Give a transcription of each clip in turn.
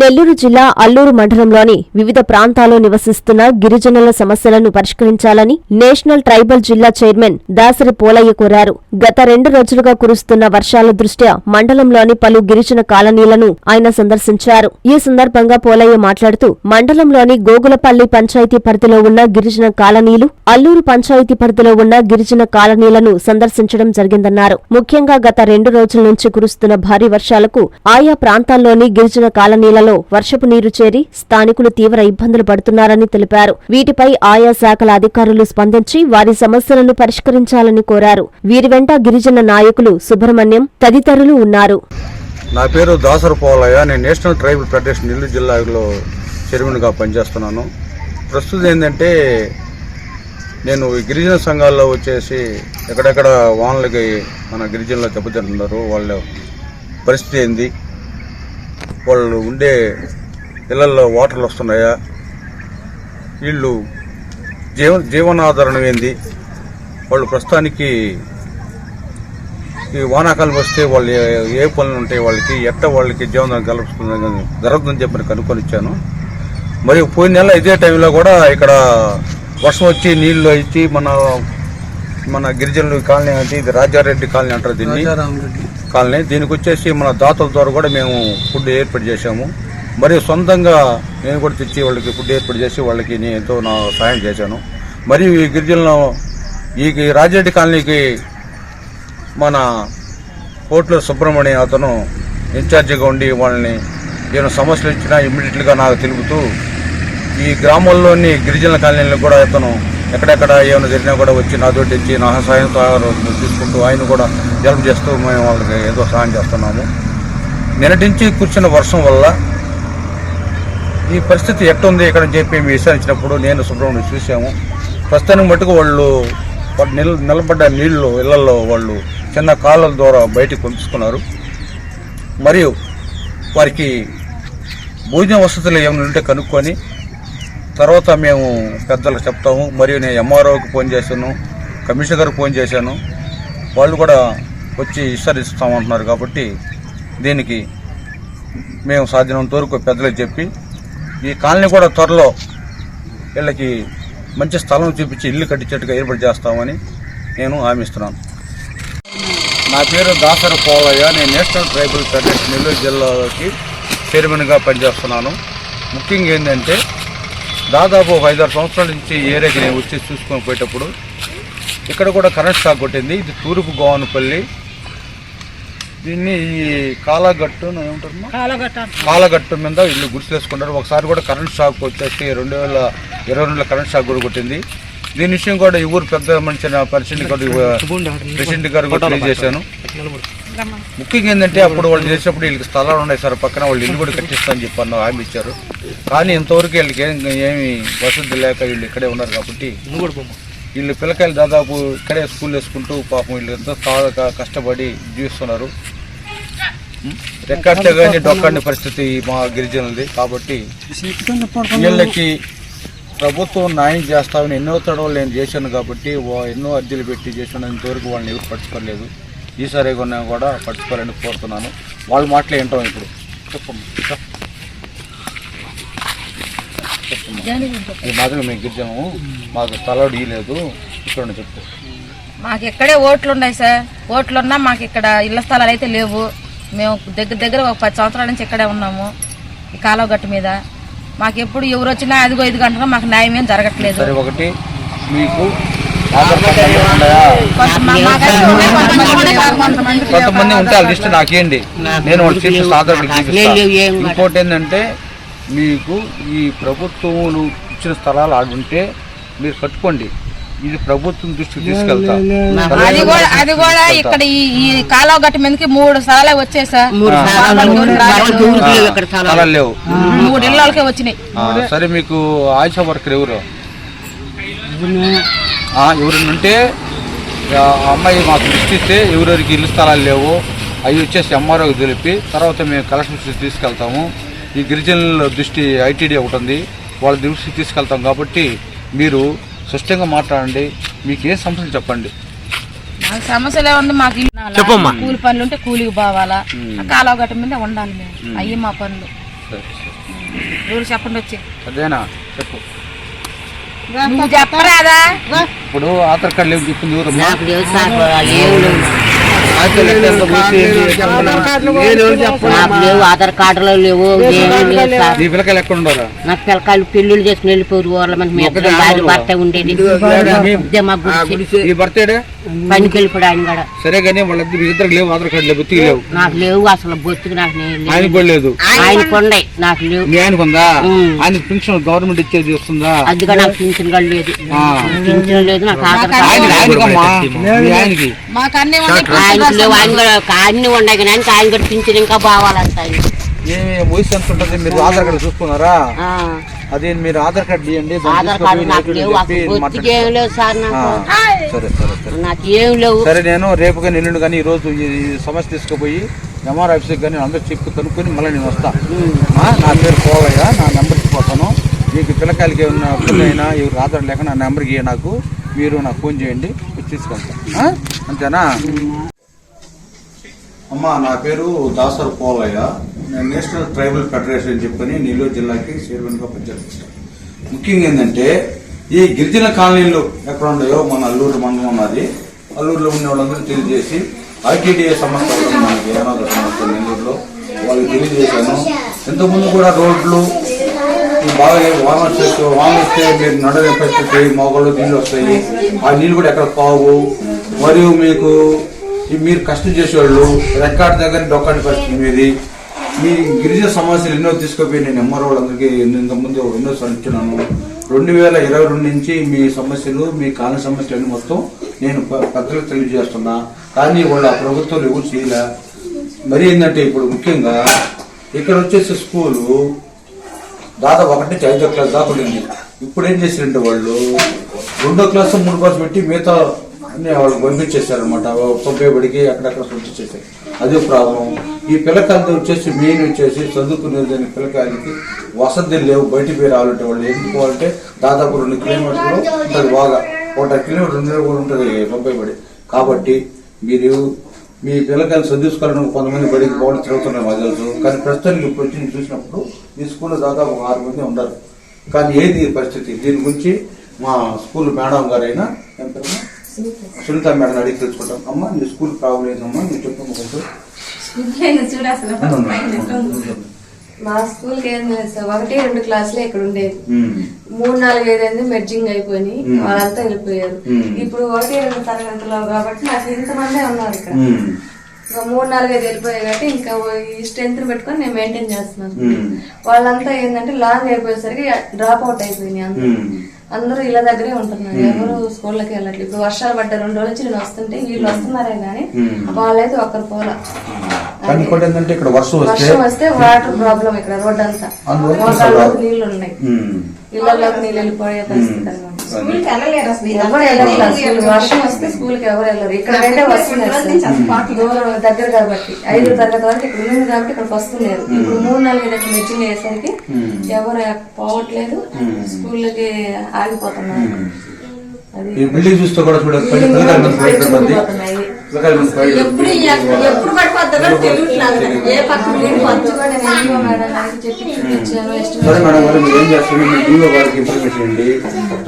నెల్లూరు జిల్లా అల్లూరు మండలంలోని వివిధ ప్రాంతాల్లో నివసిస్తున్న గిరిజనుల సమస్యలను పరిష్కరించాలని నేషనల్ ట్రైబల్ జిల్లా చైర్మన్ దాసరి పోలయ్య కోరారు. గత రెండు రోజులుగా కురుస్తున్న వర్షాల దృష్ట్యా మండలంలోని పలు గిరిజన కాలనీలను ఆయన సందర్శించారు. ఈ సందర్భంగా పోలయ్య మాట్లాడుతూ మండలంలోని గోగులపల్లి పంచాయతీ పరిధిలో ఉన్న గిరిజన కాలనీలు అల్లూరు పంచాయతీ పరిధిలో ఉన్న గిరిజన కాలనీలను సందర్శించడం జరిగిందన్నారు. ముఖ్యంగా గత రెండు రోజుల నుంచి కురుస్తున్న భారీ వర్షాలకు ఆయా ప్రాంతాల్లోని గిరిజన కాలనీలలో వర్షపు నీరు చేరి స్థానికులు తీవ్ర ఇబ్బందులు పడుతున్నారని తెలిపారు. వీటిపై ఆయా శాఖల అధికారులు స్పందించి వారి సమస్యలను పరిష్కరించాలని కోరారు. వీరి వెంట గిరిజన నాయకులు సుబ్రహ్మణ్యం తదితరులు ఉన్నారు. నా పేరు దాసర పోలయ్య. నేను నేషనల్ ట్రైబల్ ఫెడరేషన్ నెల్లూరు జిల్లాలో చైర్మన్గా పనిచేస్తున్నాను. ప్రస్తుతం ఏంటంటే నేను ఈ గిరిజన సంఘాల్లో వచ్చేసి ఎక్కడెక్కడ వానలకి మన గిరిజనులు దెబ్బతింటున్నారు వాళ్ళ పరిస్థితి ఏంది వాళ్ళు ఉండే ఇళ్ళలో వాటర్లు వస్తున్నాయా? వీళ్ళు జీవ జీవనాధారణం ఏంది? వాళ్ళు ప్రస్తుతానికి ఈ వానాకాలం వస్తే వాళ్ళు ఏ- పనులు ఉంటాయి వాళ్ళకి? ఎట్ట వాళ్ళకి జీవనం కలుపుతుందని జరుగుతుందని చెప్పి కనుక్కొని ఇచ్చాను మరి పోయిన నెల ఇదే టైంలో కూడా ఇక్కడ వర్షం వచ్చి నీళ్ళు ఇచ్చి మన మన గిరిజనులు కాలనీ అంటే ఇది రాజారెడ్డి కాలనీ అంటారు దీన్ని. కాలనీ. దీనికి వచ్చేసి మన దాతల ద్వారా కూడా మేము ఫుడ్ ఏర్పాటు చేశాము. మరియు సొంతంగా నేను కూడా తెచ్చి వాళ్ళకి ఫుడ్ ఏర్పాటు చేసి వాళ్ళకి నేను ఎంతో నా సహాయం చేశాను. మరియు ఈ గిరిజనులు ఈ రాజరెడ్డి కాలనీకి మన కోట్ల సుబ్రహ్మణ్యం అతను ఇన్ఛార్జిగా ఉండి వాళ్ళని ఏమైనా సమస్యలు ఇచ్చినా ఇమ్మీడియట్గా నాకు తెలుపుతూ ఈ గ్రామంలోని గిరిజనుల కాలనీలకు కూడా అతను ఎక్కడెక్కడ ఏమైనా జరిగినా కూడా వచ్చి నాతో ఇచ్చి నా సహాయంతో తీసుకుంటూ ఆయన కూడా హెల్ప్ చేస్తూ మేము వాళ్ళకి ఏదో సహాయం చేస్తున్నాము. నిన్నటించి కూర్చున్న వర్షం వల్ల ఈ పరిస్థితి ఎట్టుంది ఇక్కడ అని చెప్పి మేము విచారించినప్పుడు నేను సుబ్రహ్మణ్యం చూసాము ప్రస్తుతానికి మటుకు వాళ్ళు నిల్ నిలబడ్డ నీళ్ళు ఇళ్ళలో వాళ్ళు చిన్న కాళ్ళ ద్వారా బయటికి పంపించుకున్నారు. మరియు వారికి భోజన వసతులు ఏమైనా ఉంటే కనుక్కొని తర్వాత మేము పెద్దలకు చెప్తాము మరియు నేను ఎంఆర్ఓకి ఫోన్ చేశాను కమిషనర్కి ఫోన్ చేశాను. వాళ్ళు కూడా వచ్చి విస్తరిస్తామంటున్నారు కాబట్టి దీనికి మేము సాధ్యమైనంత వరకు పెద్దలకు చెప్పి ఈ కాలనీ కూడా త్వరలో వీళ్ళకి మంచి స్థలం చూపించి ఇల్లు కట్టించేట్టుగా ఏర్పాటు చేస్తామని నేను హామీస్తున్నాను నా పేరు దాసర పోలయ్య. నేను నేషనల్ ట్రైబల్ ఫెడరేషన్ నెల్లూరు జిల్లాలోకి చైర్మన్గా పనిచేస్తున్నాను. ముఖ్యంగా ఏంటంటే దాదాపు ఒక ఐదారు సంవత్సరాల నుంచి ఏరియాకి నేను వచ్చి చూసుకొని పోయేటప్పుడు ఇక్కడ కూడా కరెంట్ షాక్ కొట్టింది. ఇది తూర్పు గోవనపల్లి. దీన్ని ఈ కాలగట్టు ఏమంటారు? కాలగట్టు మీద ఇల్లు గుర్తులేసుకుంటారు ఒకసారి కూడా కరెంట్ షాక్ వచ్చేసి రెండు వేల ఇరవై రెండులో కరెంట్ షాక్ కూడా కొట్టింది. దీని విషయం కూడా ఈ ఊరు పెద్ద మనిషి ప్రెసిడెంట్ కూడా ప్రెసిడెంట్ గారు కూడా తెలియజేశాను. ముఖ్యంగా ఏంటంటే అప్పుడు వాళ్ళు చేసినప్పుడు వీళ్ళకి స్థలాలు ఉన్నాయి సార్. పక్కన వాళ్ళు ఇల్లు కూడా కట్టిస్తామని చెప్పి అన్న హామీ ఇచ్చారు. కానీ ఇంతవరకు వీళ్ళకి ఏం ఏమి వసతి లేక వీళ్ళు ఇక్కడే ఉన్నారు కాబట్టి వీళ్ళు పిల్లకాయలు దాదాపు ఇక్కడే స్కూల్ వేసుకుంటూ పాపం వీళ్ళు ఎంతో కష్టపడి జీవిస్తున్నారు. రెక్కడితే కానీ డొక్కడిని పరిస్థితి మా గిరిజనులది కాబట్టి వీళ్ళకి ప్రభుత్వం న్యాయం చేస్తామని ఎన్నో తడవలు నేను చేశాను కాబట్టి వా- ఎన్నో అర్జీలు పెట్టి చేశాను. ఇంతవరకు వాళ్ళని ఎవరు పట్టించుకోలేదు. ఈసారి కొన్నా కూడా పట్టించుకోవాలని కోరుతున్నాను. వాళ్ళ మాటలే వింటాం ఇప్పుడు. చెప్పమ్మా. చెప్. చెప్పమ్మా. ఈ మాదిరి మేము గిరిజనము. మాకు తలడు ఇయ్యలేదు ఇక్కడ చెప్పు మాకు ఇక్కడే ఓట్లు ఉన్నాయి సార్. ఓట్లు ఉన్నా మాకు ఇక్కడ ఇళ్ళ స్థలాలు అయితే లేవు. మేము దగ్గర దగ్గర ఒక పది సంవత్సరాల నుంచి ఇక్కడే ఉన్నాము. ఈ కాలువ గట్టు మీద. మాకు ఎప్పుడు ఎవరు వచ్చినా అదిగో ఇది గంటలో మాకు న్యాయం ఏం జరగట్లేదు. సరే ఒకటి మీకు కొంతమంది మాకైతే ఉన్నాయి, కొంతమంది ఉన్నాయి, కొంతమంది లేవు. కొంతమంది ఉంటే ఆ లిస్ట్ నాకేంటి నేను వాళ్ళు. ఇంకోటి ఏంటంటే మీకు ఈ ప్రభుత్వం ఇచ్చిన స్థలాలు ఆడుంటే మీరు కట్టుకోండి. ఇది ప్రభుత్వం దృష్టికి తీసుకెళ్తా. అది కూడా అది కూడా ఇక్కడ ఈ కాలువ గట్టు మీదకి మూడు సార్లు స్థలాలు లేవు మూడు ఇళ్ళకే వచ్చినాయి. సరే మీకు ఆశా వర్కర్ ఎవరు? ఆ, ఎవరైనా ఉంటే ఆ అమ్మాయి మాకు లిస్ట్ ఇస్తే ఎవరెవరికి ఇల్లు స్థలాలు లేవు అవి వచ్చేసి ఎంఆర్ఓకి తెలిపి తర్వాత మేము కలెక్షన్ దృష్టికి తీసుకెళ్తాము. ఈ గిరిజనుల దృష్టి ఐటీడీ ఒకటి ఉంది. వాళ్ళ దృష్టికి తీసుకెళ్తాం కాబట్టి మీరు స్పష్టంగా మాట్లాడండి. మీకు ఏ సమస్యలు చెప్పండి. మాకు సమస్యలు ఏముంది మాకు ఇల్లు కూలి పనులు ఉంటే కూలికి పోవాలా? ఆ కాలువ గట్టు మీద ఉండాలి మేము. అయ్యి మా పనులు. రూల్ చెప్పండి వచ్చి. అదేనా? చెప్పు. నువ్వు చెప్పరాదా? ఇప్పుడు ఆధార్ కార్డు లేవు చెప్పింది నాకు లేవు ఆధార్ కార్డులు లేవు నాకు పిల్లకాయలు పెళ్ళిళ్ళు చేసుకుని వెళ్ళిపోరు వాళ్ళ మంది ఇద్దరం భర్త ఉండేది. పనికి వెళ్ళిపోయాడు ఆయన కూడా. సరే కానీ వాళ్ళిద్దరు మీ ఇద్దరికి లేవు ఆధార్ కార్డు లేవు బుత్తికి లేవు. నాకు లేవు అసలు బొత్తుకు నాకు. ఆయన కూడా లేదు. ఆయన కొండే నాకు లేవు. ఆయనకు ఉందా. ఆయన పెన్షన్ గవర్నమెంట్ ఇచ్చేది వస్తుందా? అదిగా నాకు పింఛన్ కూడా లేదు. ఆ. పింఛన్ లేదు నాకు ఆధార్ కార్డు ఆయనకి లేవు ఆయన కూడా అన్ని ఉన్నాయి కానీ ఆయనకి ఆయన కూడా పింఛన్ ఇంకా బావాలంట ఆయన. ఏమి వయసు ఎంత ఉంటుంది? మీరు ఆధార్ కార్డు చూసుకున్నారా? ఆ, అదే మీరు ఆధార్ కార్డు ఇవ్వండి దాన్ని ఆధార్ తీసుకొని కార్డు నాకు పోయి లేవు అసలు ఏం సార్ నాకు. సరే సరే సరే నాకు ఏం లేవు. సరే నేను రేపు కానీ ఎల్లుండి కానీ ఈ రోజు ఈ సమస్య తీసుకుపోయి ఎంఆర్ ఆఫీస్కి కానీ అందరూ చెప్పి కనుక్కొని మళ్ళీ నేను వస్తా. ఆ, నా పేరు పోవయ్య నా నెంబర్కి పోతాను. మీకు పిల్లకాయలకి ఏమన్నా పిల్లైనా ఎవరు ఆధార్ లేక నా నెంబర్కి నాకు. మీరు నాకు ఫోన్ చేయండి తీసుకెళ్తాను ఆ? అంతేనా? అమ్మా నా పేరు దాసర్ పోలయ్య. నేను నేషనల్ ట్రైబల్ ఫెడరేషన్ అని చెప్పని నెల్లూరు జిల్లాకి చైర్మన్గా పనిచేస్తాను ముఖ్యంగా ఏంటంటే ఈ గిరిజన కాలనీలు ఎక్కడ ఉన్నాయో మన అల్లూరు మండలం ఉన్నది. అల్లూరులో ఉన్న వాళ్ళందరూ తెలియజేసి ఐటీడీఏ సంస్థ మనకి అనాథ సంస్థ నెల్లూరులో. వాళ్ళకి తెలియజేశాను. ఇంతకుముందు కూడా రోడ్లు బాగా వాన వచ్చేసి వాన వస్తే మీరు నడవే పరిస్థితి మొగలు నీళ్ళు వస్తాయి. ఆ నీళ్ళు కూడా ఎక్కడ కావు. మరియు మీకు మీరు కష్టం చేసేవాళ్ళు రెక్కాడి దగ్గర డొక్కాడి పరిస్థితి మీది. మీ గిరిజన సమస్యలు ఎన్నో తీసుకుపోయి నేను ఎంఆర్ వాళ్ళందరికీ ఇంతకుముందు ఎన్నో ఇచ్చున్నాను రెండు వేల ఇరవై రెండు నుంచి మీ సమస్యలు మీ కాలనీ సమస్యలు మొత్తం నేను ప- పత్రికలు తెలియజేస్తున్నా. కానీ వాళ్ళు ఆ ప్రభుత్వాలు ఎవరు చేయలే. మరి ఏంటంటే ఇప్పుడు ముఖ్యంగా ఇక్కడ వచ్చేసి స్కూలు దాదాపు ఒకటి నుంచి ఐదో క్లాస్ దాకా ఉండింది. ఇప్పుడు ఏం చేశారంటే వాళ్ళు రెండో క్లాస్ మూడు క్లాస్ పెట్టి మిగతా అన్ని వాళ్ళు పంపించేశారు అనమాట పంపేబడికి అక్కడక్కడ పంపించేశారు. అదే ప్రాబ్లం. ఈ పిల్లకాయలతో వచ్చేసి మెయిన్ వచ్చేసి చదువుకునేది పిల్లకాయలకి వసతి లేవు బయటికి పోయి రావాలంటే వాళ్ళు ఎందుకు దాదాపు రెండు కిలోమీటర్లు ఉంటుంది బాగా ఒకటి కిలోమీటర్ రెండు కూడా ఉంటుంది పంపేబడి కాబట్టి మీరు మీ పిల్లకాయలు చదివించుకోవాలని కొంతమంది బడికి పోవడం తిరుగుతున్నారు మాకు తెలుసు. కానీ ప్రస్తుతానికి ఇప్పుడు వచ్చి నేను చూసినప్పుడు ఈ స్కూల్లో దాదాపు ఆరు మంది ఉన్నారు. కానీ ఏది పరిస్థితి? దీని గురించి మా స్కూల్ మేడం గారైనా ఎంత సునీత మేడం అడిగి తెలుసుకుంటాం. అమ్మ నీ స్కూల్ ప్రాబ్లం ఏందమ్మా మీరు చెప్పమ్మా కొంచెం మా స్కూల్కి ఏం లేదు సార్. ఒకటి రెండు క్లాసులే ఇక్కడ ఉండేది. మూడు నాలుగు ఐదు మెర్జింగ్ అయిపోయి. వాళ్ళంతా వెళ్ళిపోయారు. ఇప్పుడు ఒకటి రెండు తరగతిలో కాబట్టి నాకు ఇంతమందే ఉన్నారు ఇక్కడ. ఇంకా మూడు నాలుగు ఐదు వెళ్ళిపోయాయి కాబట్టి ఇంకా ఈ స్ట్రెంత్ పెట్టుకొని నేను మెయింటైన్ చేస్తున్నాను. వాళ్ళంతా ఏంటంటే లాంగ్ అయిపోయేసరికి డ్రాప్ అవుట్ అయిపోయినాయి అందరూ. అందరూ ఇలా దగ్గరే ఉంటున్నారు. ఎవరు స్కూళ్ళకి వెళ్ళట్లేదు. ఇప్పుడు వర్షాలు పడ్డ రెండు రోజుల నుంచి నేను వస్తుంటే వీళ్ళు వస్తున్నారే కానీ. వాళ్ళైతే ఒక్కరు పోలా. కానీ ఇంకోటి ఏంటంటే ఇక్కడ వర్షం వస్తే వర్షం వస్తే వాటర్ ప్రాబ్లం ఇక్కడ రోడ్ అంతా. నీళ్ళు ఉన్నాయి. ఉమ్. ఇళ్ళలోకి నీళ్ళు వెళ్ళిపోయే పరిస్థితి అన్నమాట. వర్షం వస్తే స్కూల్కి ఎవరు వెళ్ళరు. ఇక్కడ అయితే. దూరం దగ్గర కాబట్టి. ఐదు తరగతి వరకు ఇక్కడ ఉంది కాబట్టి ఇక్కడికి వస్తున్నారు. ఇప్పుడు మూడు నాలుగు ఐదు మెచ్చింగ్ అయ్యేసరికి ఎవరు పోవట్లేదు. స్కూల్కి ఆగిపోతున్నారు. అది ఈ బిల్డింగ్ చూస్తే కూడా చూడండి ఎప్పుడు ఎప్పుడు తెలియట్లేదు ఏ పక్క సరే మేడం గారు మీరు ఏం చేస్తారు? మీ డిఓ గారికి ఇన్ఫర్మేషన్ ఇవ్వండి.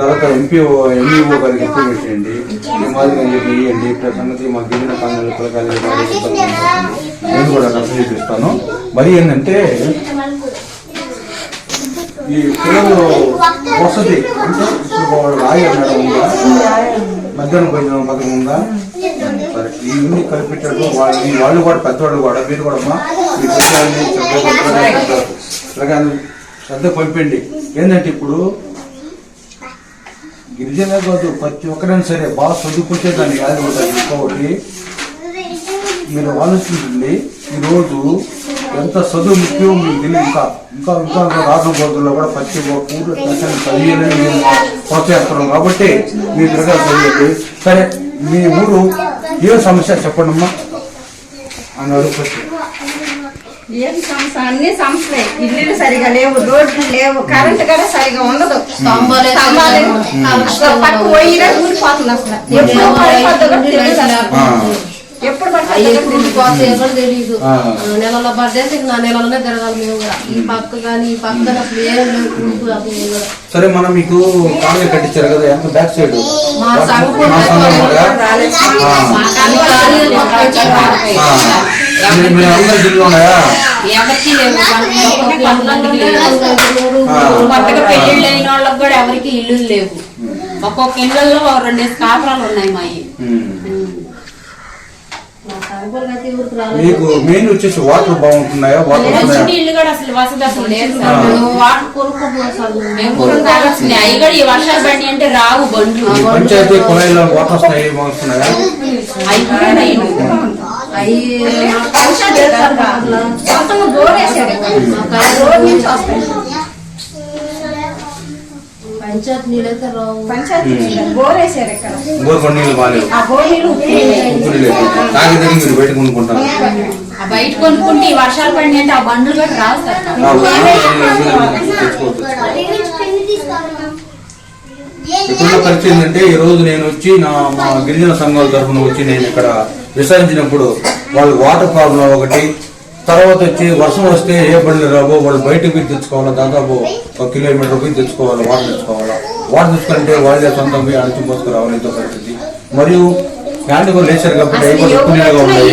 తర్వాత ఎంపీఓ ఎంఈఓ గారికి ఇన్ఫర్మేషన్ ఇవ్వండి. ఈ మాదిరిగా చెప్పి ఇవ్వండి. ఇక్కడ సంగతి మా గిరిజన కాలనీలో పిల్లకాయలు నేను కూడా అక్కడ చూపిస్తాను. మరి ఏంటంటే ఈ పిల్లలు వసతి అంటే ఇప్పుడు వాళ్ళు రాయ మేడం ఉందా? మధ్యాహ్నం భోజనం పథకం ఉందా? ఇవన్నీ కలిపెట్టాడు వాళ్ళు వాళ్ళు కూడా పెద్దవాళ్ళు కూడా మీరు కూడా అమ్మా మీ పిల్లల్ని శ్రద్ధ పిల్లగాన్ని శ్రద్ధ పంపండి. ఏంటంటే ఇప్పుడు గిరిజన కాదు ప్రతి ఒక్కరైనా సరే బాగా చదువుకుంటే దాన్ని యాది ఉంటుంది. ఇంకొకటి మీరు ఆలోచించండి ఈరోజు ఎంత చదువు ముఖ్యం మీకు తెలియదు. ఇంకా ఇంకా ఇంకా రాజు బోధుల్లో కూడా ప్రతి ఒక్క ఊరు చదివేయాలని మేము ప్రోత్సహిస్తున్నాం కాబట్టి మీ పిల్లలు చదివేది సరే మీ ఊరు ఏ సమస్య చెప్పండి అమ్మా అని అడుగుతుంది. ఏం సమస్య? అన్ని సమస్యలే. ఇల్లు సరిగా లేవు రోడ్లు లేవు కరెంట్ కూడా సరిగా ఉండదు. పక్క పోయినా ఊరిపోతుంది అసలు. ఎప్పుడు పడిపోతుందో తెలియదు తెలియదు ఆ. నెలలో పడ్డేసి నా నెలలోనే తిరగాలి మేము కూడా. ఈ పక్క కానీ ఈ అసలు ఏం. సరే మనం మీకు కాలనీ కట్టించారు కదా ఎంత బ్యాక్ సైడ్? మా సంఘం మా సంఘం కూడా అన్ని ఖాళీలు మొత్తం ఇచ్చారు. ఆ. మీరు- మీరు అందరు జిల్లు ఉన్నాయా? ఎవరికి లేవు. కొత్తగా అయిన వాళ్ళకి కూడా ఎవరికి ఇల్లు లేవు. ఒక్కొక్క ఇళ్ళల్లో రెండేసి కాపురాలు ఉన్నాయి మా ఉమ్. మా సంఘం అయితే ఊరికి రాలేదు మీకు మెయిన్ వచ్చేసి వాటర్ బాగుంటున్నాయా? వాటర్ వస్తున్నాయా ఇల్లు కూడా అసలు వసతి అసలు లేదు ఆ. సార్ మేము వాటర్ కొనుక్కుంటున్నాం సార్. మేము కూడా తాగాల్సిందే. అవి కూడా ఈ వర్షాలు పడి అంటే రావు బండ్లు. ఈ పంచాయతీ కుళాయిలో వాటర్ వస్తున్నాయి బాగుతున్నాయా అవి కూడా లేవు. అవి వర్షాలు చేస్తారు కదా. సొంతంగా బోర్ వేసారు. రోడ్ నుంచి వస్తాయి. పంచాయతీ నీళ్ళైతే రావు. పంచాయతీ నుంచి బోర్ వేసారు ఇక్కడ బోర్ నీళ్ళు బాగాలేవు. ఆ బోర్ నీళ్ళు ఉప్పు నీళ్ళు. ఉప్పుడు లేదు తాగితే మీరు బయట కొనుక్కుంటారు. ఆ బయట కొనుక్కుంటే ఈ వర్షాలు అంటే ఆ బండ్లు కూడా రావు సార్. ఆ ఉప్పుడు తెచ్చుకోవచ్చు. ఇప్పుడున్న పరిస్థితి ఏంటంటే ఈ రోజు నేను వచ్చి నా మా గిరిజన సంఘాల తరఫున వచ్చి నేను ఇక్కడ విసరించినప్పుడు వాళ్ళు వాటర్ ప్రాబ్లం ఒకటి తర్వాత వచ్చి వర్షం వస్తే ఏ బండ్లు రావో వాళ్ళు బయటకు పోయి తెచ్చుకోవాలా? దాదాపు ఒక కిలోమీటర్ పోయి తెచ్చుకోవాలి? వాటర్ తెచ్చుకోవాలా? వాటర్ తెచ్చుకుంటే వాళ్ళే సొంతం పోయి అణచిపోసుకు రావాలి పరిస్థితి. మరియు హ్యాండ్ కూడా లేచారు కాబట్టి అవి కూడా ఉన్నాయి.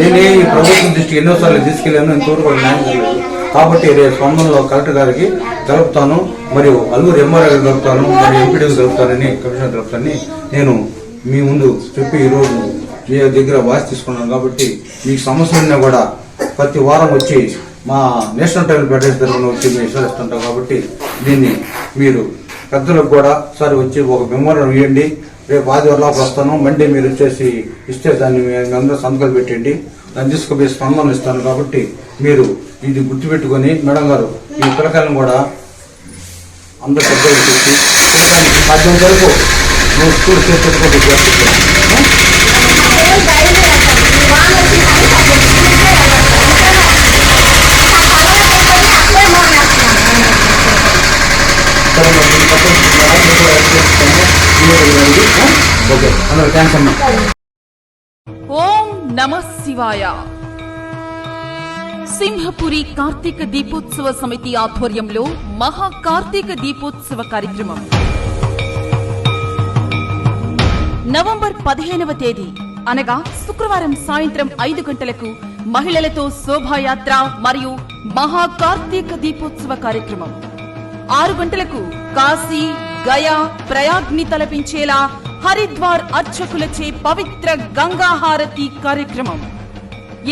నేను ఈ ప్రభుత్వం దృష్టికి ఎన్నోసార్లు తీసుకెళ్ళాను ఇంతవరకు వాళ్ళు న్యాయం చేయలేదు కాబట్టి రేపు స్పందనలో కలెక్టర్ గారికి కలుపుతాను మరియు అల్లూరు ఎంఆర్ఐ గారికి కలుపుతాను మరియు ఎంపీడీకి కలుపుతానని కమిషనర్ కలుపుతానని నేను మీ ముందు చెప్పి ఈరోజు మీ దగ్గర వాచ్ తీసుకున్నాను కాబట్టి మీకు సమస్యలున్నా కూడా ప్రతి వారం వచ్చి మా నేషనల్ ట్రైబల్ ఫెడరేషన్ తరఫున వచ్చి మేము విశ్వసిస్తుంటాం కాబట్టి దీన్ని మీరు పెద్దలకు కూడా ఒకసారి వచ్చి ఒక మెమోరం ఇవ్వండి. రేపు ఆదివారం వస్తాను. మండే మీరు వచ్చేసి ఇస్తే దాన్ని అందరూ సంతకాలు పెట్టండి. దాన్ని తీసుకుపోయి స్పందన ఇస్తాను కాబట్టి మీరు ఇది గుర్తుపెట్టుకొని మేడం గారు ఈ పిల్లకాయలను కూడా అందరు పెద్దలు చెప్పి సాధ్యం వరకు నువ్వు స్కూల్ చేసేటువంటి ఓకే అందరూ థ్యాంక్స్ అమ్మా ఓం నమ శివాయ. సింహపురి కార్తీక దీపోత్సవ సమితి ఆధ్వర్యంలో మహా కార్తీక దీపోత్సవ కార్యక్రమం. నవంబర్ పదిహేనవ తేదీ. అనగా శుక్రవారం సాయంత్రం ఐదు గంటలకు మహిళలతో శోభాయాత్ర మరియు మహా కార్తీక దీపోత్సవ కార్యక్రమం. ఆరు గంటలకు కాశీ గయా ప్రయాగ్ని తలపించేలా హరిద్వార్ అర్చకులచే పవిత్ర గంగాహారతి కార్యక్రమం.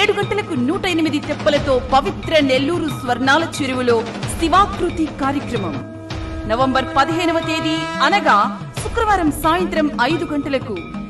ఏడు గంటలకు నూట ఎనిమిది తెప్పలతో పవిత్ర నెల్లూరు స్వర్ణాల చెరువులో శివాకృతి కార్యక్రమం. నవంబర్ పదిహేనవ తేదీ అనగా శుక్రవారం సాయంత్రం ఐదు గంటలకు